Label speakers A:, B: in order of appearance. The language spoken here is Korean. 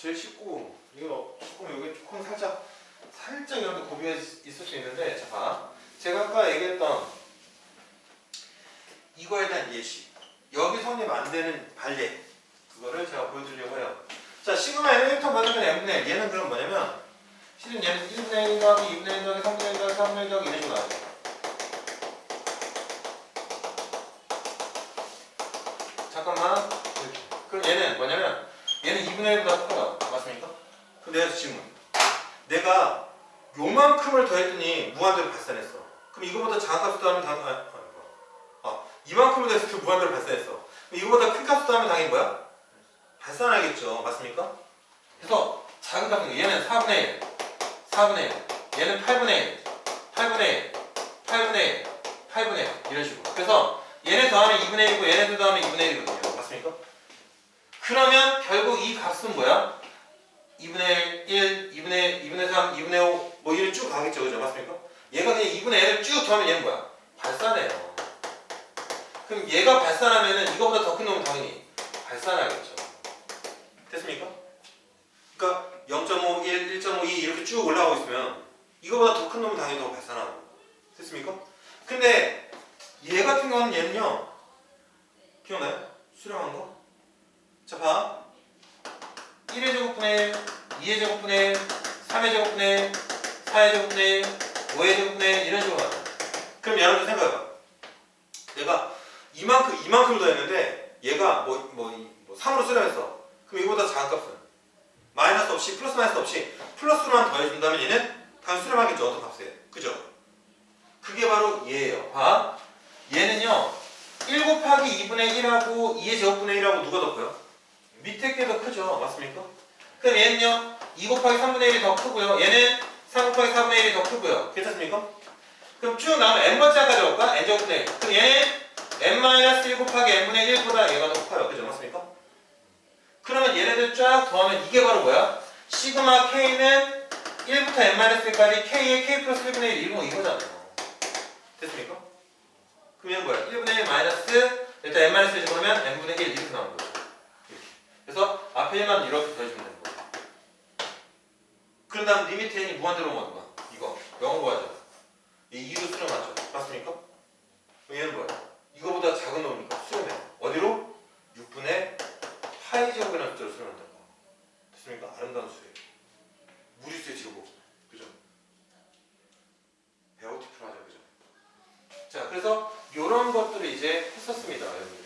A: 제일 쉽고 이거 조금 여기 조금 살짝 살짝 이런 데 고비가 있- 있을 수 있는데 자 봐. 제가 아까 얘기했던 이거에 대한 예시 여기 성립 안 되는 발례 그거를 제가 보여드리려고 해요. 자 시그마 1터 받으면 n분의 1 얘는 그럼 뭐냐면 실은 얘는 1분의 1 더하기 2분의 1 더하기 3분의 1 더하기 3분의 1 더하기 이런 식으로 나와요. 잠깐만 이렇게. 그럼 얘는 뭐냐면 얘는 2분의 1보다 커요. 맞습니까? 내가 질문. 내가 요만큼을 더했더니 무한대로 발산했어. 그럼 이거보다 작은 값을 더하면 당, 아, 아. 아, 이만큼을 더했을 때 무한대로 발산했어. 그럼 이거보다 큰 값을 더하면 당연히 뭐야? 발산하겠죠. 맞습니까? 그래서 작은 값은 얘는 4분의 1, 4분의 1, 얘는 8분의 1, 8분의 1, 8분의 1, 8분의 1 이런 식으로. 그래서 얘네 더하면 2분의 1이고 얘네들 더하면 2분의 1이거든요. 맞습니까? 그러면 결국 이 값은 뭐야? 2분의 1, 2분의 2분의 3, 2분의 5, 뭐 이런 쭉 가겠죠, 그죠? 맞습니까? 얘가 그냥 2분의 1을 쭉 더하면 얘는 뭐야? 발산해요. 그럼 얘가 발산하면은 이거보다 더 큰 놈은 당연히 발산하겠죠. 됐습니까? 그러니까 0.5, 1, 1.5, 2 이렇게 쭉 올라가고 있으면 이거보다 더 큰 놈은 당연히 더 발산하고. 됐습니까? 근데 얘 같은 경우는 얘는요. 기억나요? 수렴한 거? 자, 봐. 1의 제곱분의 1, 2의 제곱분의 1, 3의 제곱분의 1, 4의 제곱분의 1, 5의 제곱분의 1 이런 식으로 가요. 그럼 여러분 생각해봐. 내가 이만큼, 이만큼 더했는데 얘가 뭐, 뭐, 이- 뭐 3으로 수렴했어. 그럼 이거보다 작은 값은 마이너스 없이 플러스 마이너스 없이 플러스로만 더해준다면 얘는 단 수렴하겠죠. 어떤 값에. 그죠? 그게 바로 얘예요. 봐. 얘는요. 1 곱하기 2분의 1하고 2의 제곱분의 1하고 누가 더 커요? 밑에 게 더 크죠. 맞습니까? 그럼 얘는요. 2 곱하기 3분의 1이 더 크고요. 얘는 3 곱하기 4분의 1이 더 크고요. 괜찮습니까? 그럼 쭉 나오면 n번째까지 올까? n 제곱분의 1. 그럼 얘는 n-1 곱하기 n분의 1보다 얘가 더 커요. 그죠? 맞습니까? 그러면 얘네들 쫙 더하면 이게 바로 뭐야? 시그마 k는 1부터 n-1까지 k의 k 플러스 1분의 1 이거 이거잖아요. 됐습니까? 얘는 뭐야? 1분의 1 마이너스 일단 n-1 집어넣으면 n분의 1 이렇게 나오는 거죠. 앞에만 이렇게 해주면 되는 거야. 그런 다음 리미트 n이 무한대로 오는 거야. 이거 영어 구하죠. 이 2도 수렴 맞죠? 맞습니까? 얘는 뭐야? 이거보다 작은 놈이니까 수렴해. 어디로? 6분의 파이 제곱이라는 숫자로 수렴한다는 거야. 됐습니까? 아름다운 수예요. 무리수의 제곱. 그죠? 베어티풀하죠. 그죠? 자, 그래서 이런 것들을 이제 했었습니다. 여러분.